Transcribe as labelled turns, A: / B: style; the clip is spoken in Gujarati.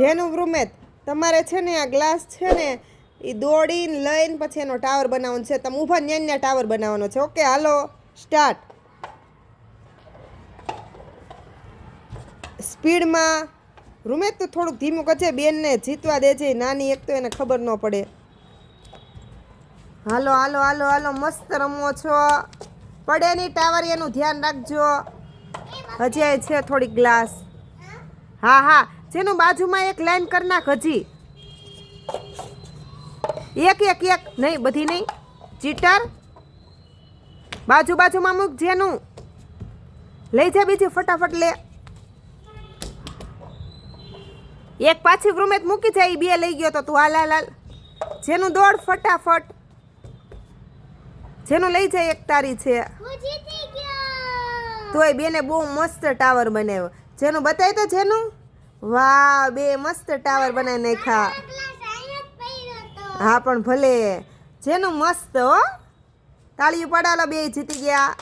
A: જેનું વૃમેત તમારે છે ને આ ગ્લાસ છે ને એ દોડીને લઈને પછી એનો ટાવર બનાવવાનો છે. તમે ઊભા ન્યા ન્યા ટાવર બનાવવાનો છે. ઓકે, હાલો, સ્ટાર્ટ. સ્પીડમાં રૂમેત તો થોડુંક ધીમું કરજે, બેનને જીતવા દેજે, નાની એક તો એને ખબર ન પડે. હાલો હાલો હાલો હાલો, મસ્ત રમો છો. પડે નહીં ટાવર, એનું ધ્યાન રાખજો. હજી છે થોડીક ગ્લાસ. હા હા. જેનું બાજુમાં એક લાઈન કરી નાખ હજી. એક એક એક. નહીં બધી નહીં. ચીટર. બાજુ બાજુમાં મૂક જેનું. લઈ જા બીજી ફટાફટ લે. એક પાછી વૃમેત મૂકી જાય બે લઈ ગયો તો તું. હાલ હાલ હાલ. જેનું દોડ ફટાફટ. જેનું લઈ જાય એક તારી છે. તોય બેને બહુ મસ્ત ટાવર બનાવ્યો. જેનું બતાવી તો જેનું. વાહ બે મસ્ત ટાવર બનાવી નાખ્યા. હા પણ ભલે. જેનું મસ્ત હો. તાળીઓ પડાલો બે જીતી ગયા.